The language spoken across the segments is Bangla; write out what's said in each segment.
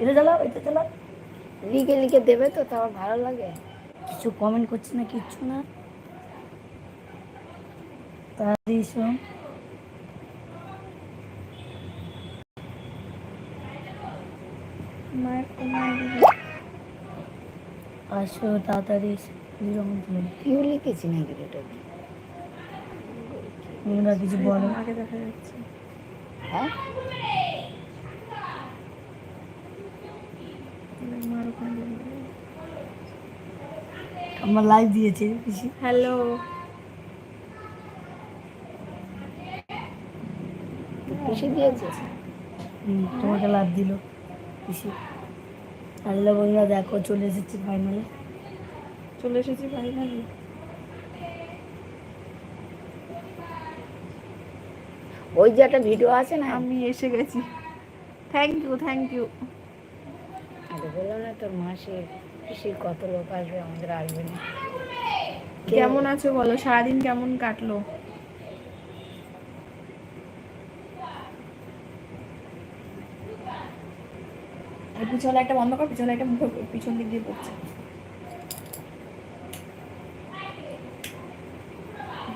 এটা চালাও এটা চালাও লিখে লিখে দেবে তো তাও ভালো লাগে। কিছু কমেন্ট করছে না কিচ্ছু না। মায়ের তোমার আসো তাড়াতাড়ি। তুমি কেউ লিখেছি নাকি এটা? তোমরা কিছু বলো আগে দেখা যাচ্ছে। হ্যাঁ? আমার লাইভ দিয়েছে পিসি। হ্যালো পিসি দিয়েছে? হুম, তোমাকে লাভ দিল পিসি। আল্লাহ বন্ধুরা দেখো চলে এসেছি ফাইনালে চলে এসেছি ফাইনালি ওই যে একটা ভিডিও আছে না? আমি এসে গেছি। থ্যাংক ইউ থ্যাংক ইউ আগে বললাম না তোর মাসির পিসির কত লোক আসবে আমাদের আসবে না। কেমন আছো বলো? সারাদিন কেমন কাটলো? পিছনে লাইটটা বন্ধ কর পিছনে লাইটটা মুখে পিছন দিক দিয়ে পড়ছে।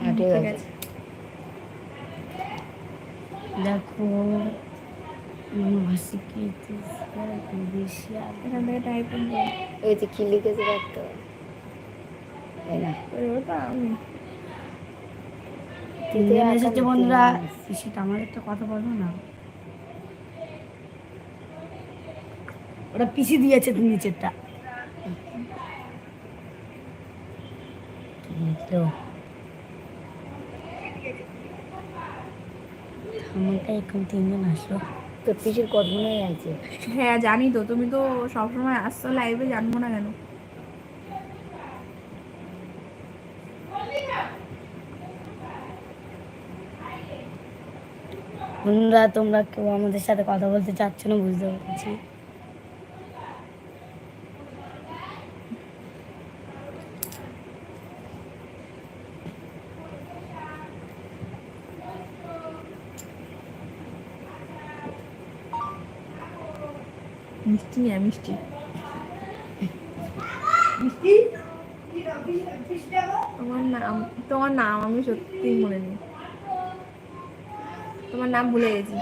হ্যাঁ ঠিক আছে। দেখো এই যে কি লিখেছে দেখতো ওই বন্ধুরা এসেছে। আমার একটা কথা বলব না ওটা পিসি দিয়েছে নিচেরটা আমাকে এখন তিনজন আসলো। তোর পিসির কতগুলোই আছে? হ্যাঁ জানি তো। তুমি তো সবসময় আসছো লাইভে জানব না কেন? বন্ধুরা তোমরা কেউ আমাদের সাথে কথা বলতে চাচ্ছ না বুঝতে পারছি। মিষ্টি নিয়ে আয়, মিষ্টি। তোমার নাম তোমার নাম আমি সত্যিই মনে নেই। তোমার নাম ভুলে গেছি।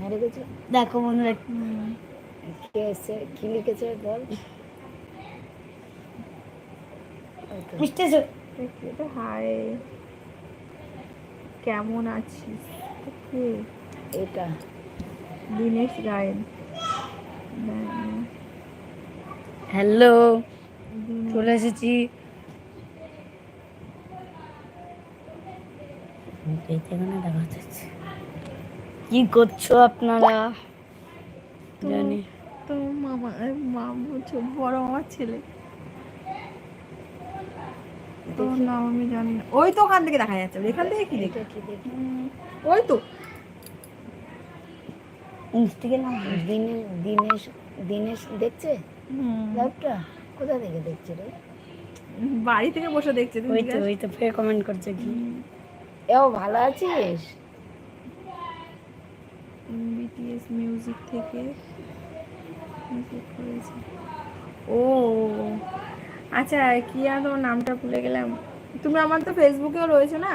না দেখো বন্ধুরা কে এসছে কি লিখেছে বল? ওই এটা হাই কেমন আছিস? কে? এটা। দিনেশ গায়েন হ্যালো। চলে এসেছি। দেখা যাচ্ছে। কি করছ আপনারা? জানি। তো মামা মামু বড় আমার ছেলে। তোর নাম আমি জানি না। ওই তো ওখান থেকে দেখা যাচ্ছে। এখান থেকে কি দেখে? এটা কি দেখি ওই তো। মিষ্টিকে নাম দিনেশ দিনেশ দিনেশ দেখছে? লাইভটা কোথা থেকে দেখছে রে? বাড়ি থেকে বসে দেখছে ওই তো ওই তো ফের কমেন্ট করছে কি? এও ভালো আছিস? বিটিএস মিউজিক থেকে করেছে। ও আচ্ছা কি আর তোমার নামটা ভুলে গেলাম? তুমি আমার তো ফেসবুকেও রয়েছে না?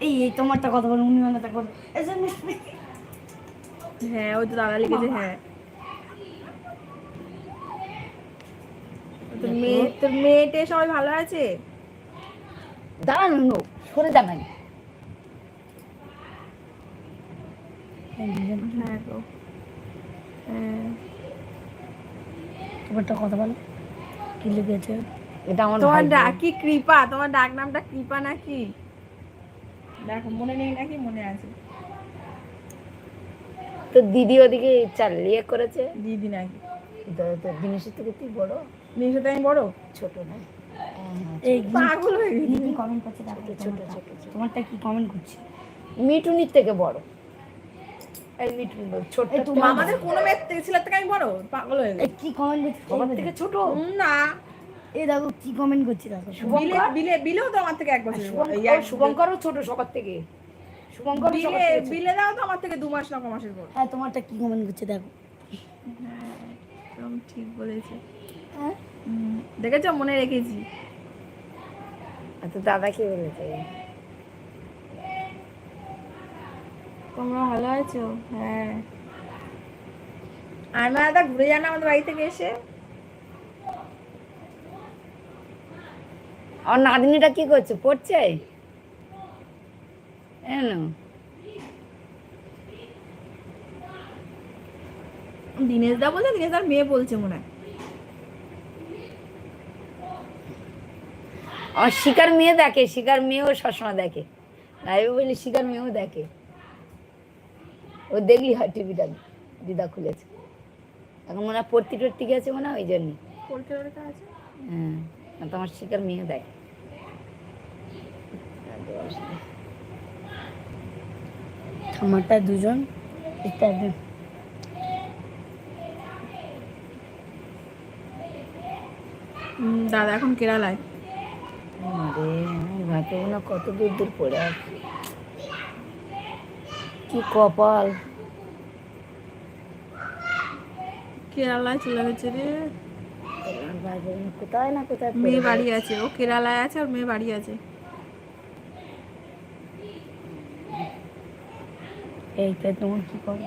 এই এই তোমারটা কথা বলো উনি অনেকটা কথা হ্যাঁ ওই তো দাদা লিখেছে হ্যাঁ। তোর মেয়ে তোর মেয়েটে সবাই ভালো আছে? দাঁড়ানো সরে দাঁড়ান হ্যাঁ গো। হ্যাঁ। তোমারটা কথা বলো। কি লিখেছে এটা আমার তোমার ডাক কি কৃপা? তোমার ডাক নামটা কৃপা নাকি? দেখো মনে নেই নাকি? মনে আছে। তো দিদি ওদিকে চালিয়ে করেছে। দিদি নাকি? তো- দিনেশের থেকে তুই বড়? সাথে আমি বড়? ছোট না। এই পাগল হয়ে গেছি। কমেন্ট করছে ছোট ছোট তোমারটা। ছোট ছোট তোমারটা কি কমেন্ট করছে? মিটুনির থেকে বড়। এই মিঠুন বল ছোট্ট এই একটা তোমার- আমাদের কোনো মেয়ের থেকে ছেলের থেকে আমি বড় পাগল হয়ে এই কি কমেন্ট করছি থেকে ছোট? না। এই দেখো কি কমেন্ট করছি দেখো। বিলে বিলে বিলেও তো আমার থেকে এক বছর এই শুভঙ্করও ছোট সবার থেকে। শুভঙ্কর বিলে বিলে দাও তো আমার থেকে দু মাস না মাসের বড়। হ্যাঁ তোমারটা কি কমেন্ট করছে দেখো। একদম ঠিক বলেছে। হ্যাঁ? দেখেছ? মনে রেখেছি। তো দাদা কি বলেছে? তোমরা ভালো আছো? হ্যাঁ। আর না দাদা, ঘুরে যান আমাদের বাড়ি থেকে এসে। আর নাতনিটা কি করছে? পড়ছে? এনো দিনেশ দা বলছে, দিনেশ দার মেয়ে বলছে মনে হয়। আমার শিকার মেয়ে দেখে, শিকার মেয়েও সবসময় দেখে। লাইভে বলি শিকার মেয়েও দেখে। ও দেখলি হয় টিভিটা দিদা খুলেছে। এখন মনে হয় পড়তি টর্তি গেছে মনে হয় ওই জন্য। হ্যাঁ তোমার শিকার মেয়ে দেয় আমারটা দুজন। হুম, দাদা এখন কেরালায়। কত দূর দূর পড়ে আছে। কি কপাল? কেরালায় চলে গেছে রে। কোথায় না কোথায় মেয়ে বাড়ি আছে ও কেরালায় আছে আর মেয়ে বাড়ি আছে। এইটা তোমার কি করে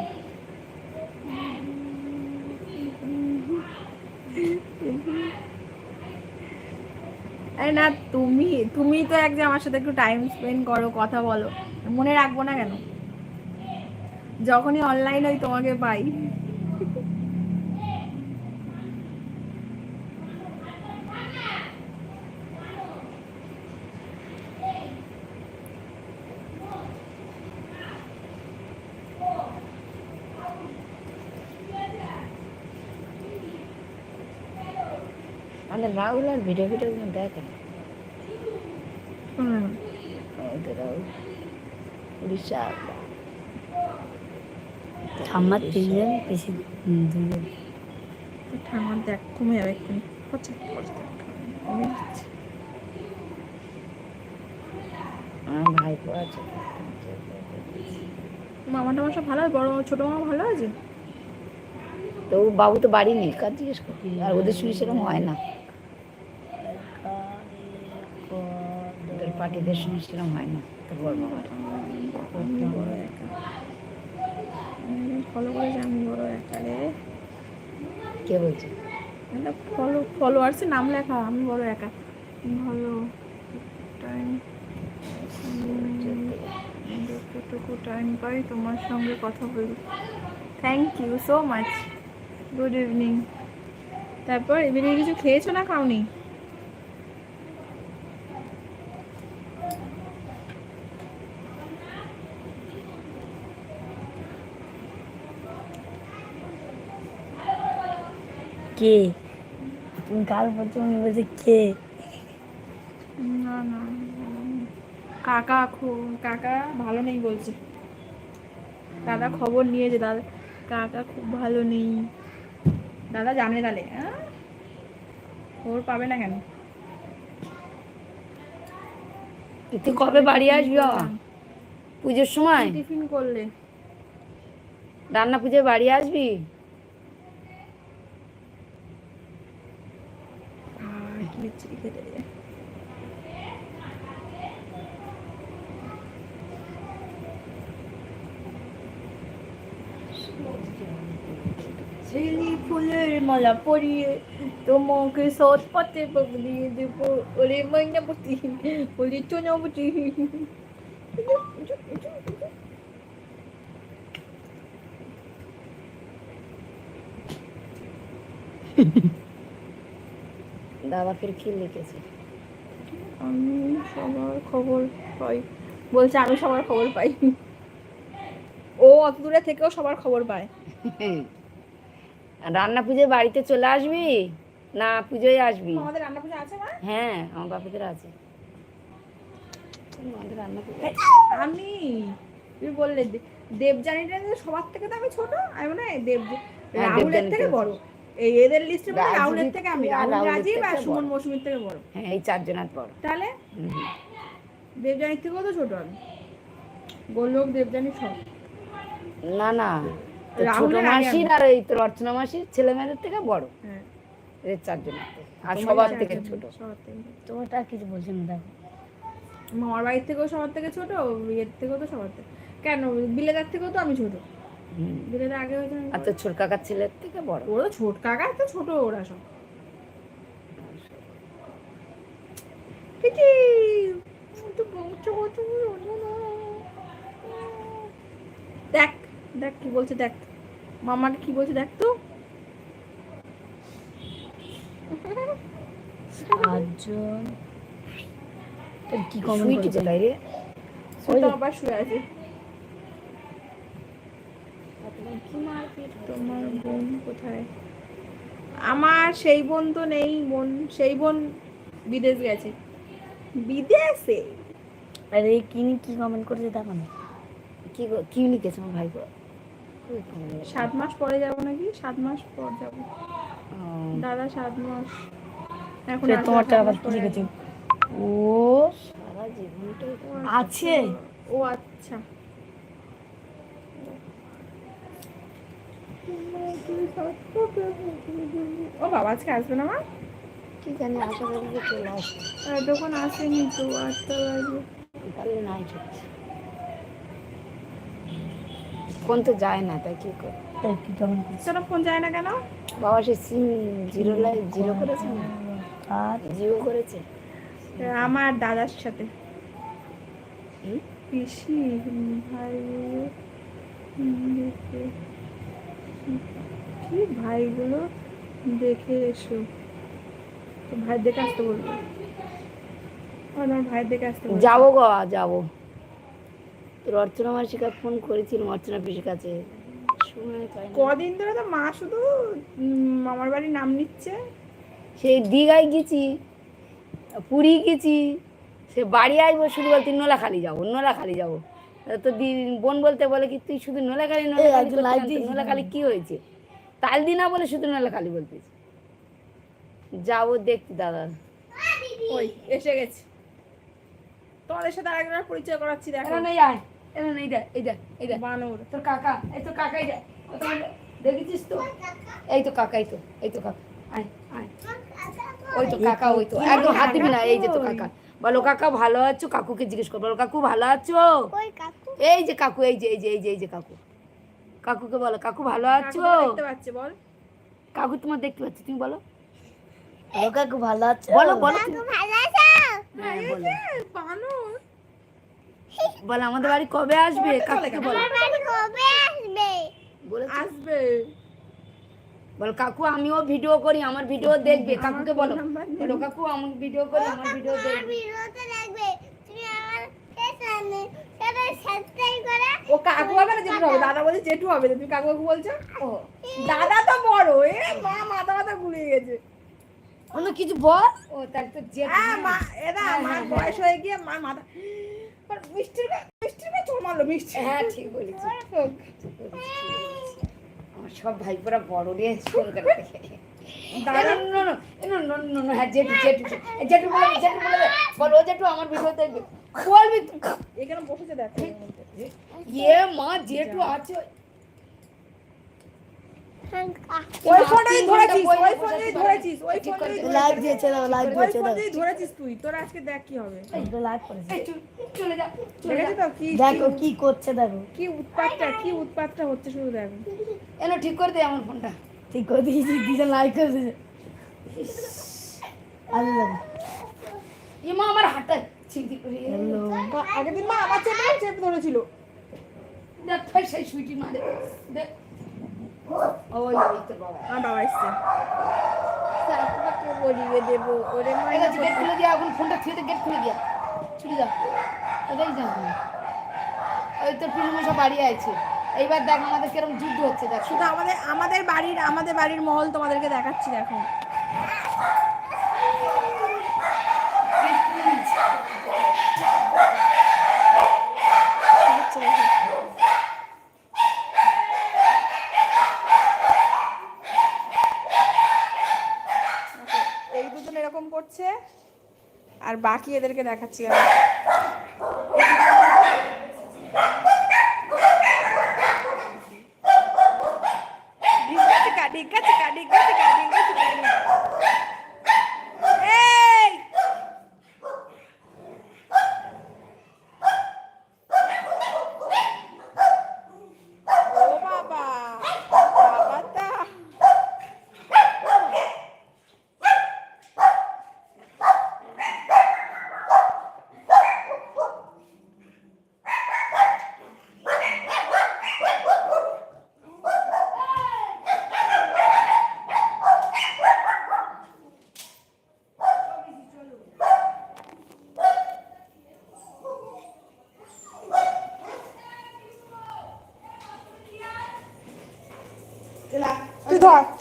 আরে না তুমি তুমি তো এক যে আমার সাথে একটু টাইম স্পেন্ড করো কথা বলো। মনে রাখব না কেন? যখনই অনলাইন হই তোমাকে পাই। আমাদের রাহুল আর ভিডিও ভিডিও গুলো দেখে। না হুম। আমাদের রাহুল উড়িষ্যা। আমার তিনজন বেশি দুজন। ঠান্ডা দেখ কমে যাবে এক্ষুনি। কমে আমার ভাইপো আছে। মামা টামা সব ভালো আছে বড় ছোট মামা ভালো আছে? তো বাবু তো বাড়ি নেই কার জিজ্ঞেস করি আর ওদের শুনে সেরকম হয় না। ওদের পার্টিদের শুনে সেরকম হয় না। তোর বড় একা। ফলো করেছে আমি বড় একা রে কে বলছে? ফলো ফলোয়ার্সের নাম লেখা আমি বড় একা। ভালো টাইম যতটুকু টাইম পাই তোমার সঙ্গে কথা বলি। Thank you so much good evening তারপর এবারে কিছু খেয়েছো না খাওনি? কে? কাল বলছো উনি বলছে কে? না না কাকা খুব কাকা ভালো নেই বলছে। দাদা খবর নিয়েছে দাদা কাকা খুব ভালো নেই। দাদা জানে তাহলে হ্যাঁ? খবর পাবে না কেন? তুই কবে বাড়ি আসবি পুজোর সময়? টিফিন করলে? রান্না পুজোয় বাড়ি আসবি? বিচ্ছিরি খেতে দিয়ে ছেলি ফুলের মালা পরিয়ে তোমাকে সৎ পথে পগলিয়ে দেব ওরে ময়নাপতি ওরে চনাপতি ফির কি লিখেছে? আমি সবার খবর পাই। বলছে আমি সবার খবর পাই। ও অত দূরে থেকেও সবার খবর পায়। রান্না পুজোয় বাড়িতে চলে আসবি? না পুজোয় আসবি? আমাদের রান্না পুজো আছে মা? হ্যাঁ আমার বাপেদের আছে। আমাদের রান্না পুজো আমি তুমি বললে যে সবার থেকে তো আমি ছোট আমি মনে দেব হ্যাঁ, রাহুলের থেকে। বড়। এই এদের লিস্টে মানে রাহুলের থেকে আমি আর রাহুল রাজীব আর সুমন মৌসুমীর থেকে বড়। হ্যাঁ এই চারজনের পর তাহলে? হুম। দেবজানির থেকেও তো ছোট আমি। গোলক দেবজানি সব। না না ছোট মাসির আর এই তোর অর্চনা মাসির ছেলে মেয়েদের থেকে বড়। হ্যাঁ। এদের চারজনের আর সবার থেকে ছোট। সবার থেকে। ছোট। তোমারটা আর কিছু বলছি না দেখো। মামার বাড়ির থেকেও সবার থেকে ছোট ইয়ের থেকেও তো সবার থেকে। কেন? বিলেদার থেকেও তো আমি ছোট। আর তোর ছোট কাকার ছেলের থেকে বড়? ওরা ছোট কাকা তো ছোট ওরা সব। দেখ দেখ কি বলছে দেখ। মামাকে কি বলছে দেখ তো। সাতজন কি কমেন্ট করেছে? কোথায় রে? আবার শুয়ে আছে। তোমার বোন কোথায়? আমার সেই বোন তো নেই বোন সেই বোন বিদেশ গেছে। বিদেশে? আরে কি নি কি কমেন্ট করেছে দেখো না কি গো- কি লিখেছে আমার ভাই। সাত মাস পরে যাব নাকি? সাত মাস পর যাব। দাদা সাত মাস। এখন তোমারটা আবার কি লিখেছে? ও সারা জীবনটাই তো- আছে? ও আচ্ছা। ও বাবা আজকে আসবে না মা? কি জানি আশা করি যে চলে আসবে। আর তখন আসেনি তো আটটা বাজে। তাহলে নাই ফোন তো যায় না তাই কি করে সেটা ফোন যায় না কেন? বাবা সে সিম জিরো লাইট জিরো করেছে না? আর? জিও করেছে? আমার দাদার সাথে? পিসি ভাই দেখে ভাইগুলো দেখে এসো। তো ভাই দেখে আসতে বলব। আমার ভাই দেখে আসতে যাব গো যাব। তোর অর্চনা মাসিকা ফোন করেছিলাম অর্চনা পিসির কাছে। কদিন ধরে তো মা শুধু মামার বাড়ি নাম নিচ্ছে। সেই দীঘায় গেছি পুরী গেছি সে বাড়ি আসব শুধু বলতে নোলাখালি যাব নোলাখালি যাব। তো বোন বলতে বলে কি তুই শুধু নোলাখালি নোলাখালি। নোলাখালি কি হয়েছে? তাল দি না বলে শুধু নোলাখালি বলতিস। যাব দেখছি দাদা। ওই এসে গেছে। তোমাদের সাথে আরেকবার পরিচয় করাচ্ছি দেখো। এখন এই আয়। এখন এই দেখ এই দেখ এই দেখ। বানর। তোর কাকা এই তো কাকাই দেখ। দেখেছিস তো? এই তো কাকাই তো এই তো কাকা। আয় আয়। ওই তো কাকা ওই তো। একদম হাত দিবি না এই যে তো কাকা। বলো কাকা ভালো আছো? কাকুকে জিজ্ঞেস কর। বলো কাকু ভালো আছো? এই যে কাকু এই যে এই যে এই যে এই যে কাকু। কাকুকে বলো কাকু ভালো আছো? দেখতে পাচ্ছে বল। কাকু তোমার দেখতে পাচ্ছি তুমি বলো। হ্যালো কাকু ভালো আছে? বলো বলো। তুমি। হ্যাঁ বলো এ, বানর। বলো আমাদের বাড়ি কবে আসবে? কাকুকে বলো। বলেছি। আসবে। বলো কাকু আমিও ভিডিও করি আমার ভিডিও দেখবে। কাকুকে বলো। বলো কাকু আমি ভিডিও করি আমার ভিডিও দেখবে। ও কাকু হবে না জেঠু হবে দাদা বলছে জেঠু হবে তুমি কাকু কাকু বলছো? ও দাদা তো বড় এ মা মাথা মাথা ঘুরিয়ে গেছে। অন্য কিছু বল। ও তার তো জেঠু। হ্যাঁ মা এরা মার বয়স হয়ে গিয়ে মার মাথা মিষ্টির মিষ্টির গা মারলো মিষ্টি হ্যাঁ ঠিক বলেছি। আমার সব ভাইপোরা বড় রে ফোন করে হ্যাঁ জেঠু বলবি। এখানে বসেছে দেখো। মা আছে। ওই ফোনটাই ধরেছিস ওই ফোনটাই ধরেছিস ওই ফোনটাই লাইভ দিয়েছে দাও লাইভ দিয়েছে দাও ফোনটাই ধরেছিস তুই তোর আজকে দেখ কি হবে। লাইভ করেছে। চলে যা চলে যা। তো কি দেখো কি করছে দেখো। কি উৎপাতটা কি উৎপাতটা হচ্ছে শুধু দেখো। এনো ঠিক করে দে আমার ফোনটা। ঠিক করে দিয়েছি দুজন করে দিয়েছে আমার আগের দিন মা আমার চেপে চেপে ধরেছিল। সেই সুইটি মারে বাবা। আমার বাবা এসছে। বলিয়ে দেবো। ওরে মা ঠিক গেট খুলে দিয়া এখন ফোনটা গেট খুলে দিয়া। ছুটি যা। ওটাই যা। ওই বাড়ি আছে। এইবার দেখ আমাদের কীরকম যুদ্ধ হচ্ছে দেখ। শুধু আমাদের আমাদের বাড়ির আমাদের বাড়ির মহল তোমাদেরকে দেখাচ্ছি দেখো। এরকম করছে। আর বাকি এদেরকে দেখাচ্ছি আমি।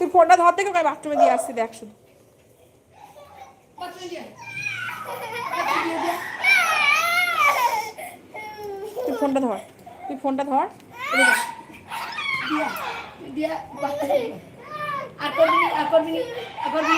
তুই ফোনটা ধর দেখে ওকে বাথরুমে দিয়ে আসছি দেখ শুধু। তুই ফোনটা ধর তুই ফোনটা ধর দিয়া দিয়া আর করবি আর করবি আর করবি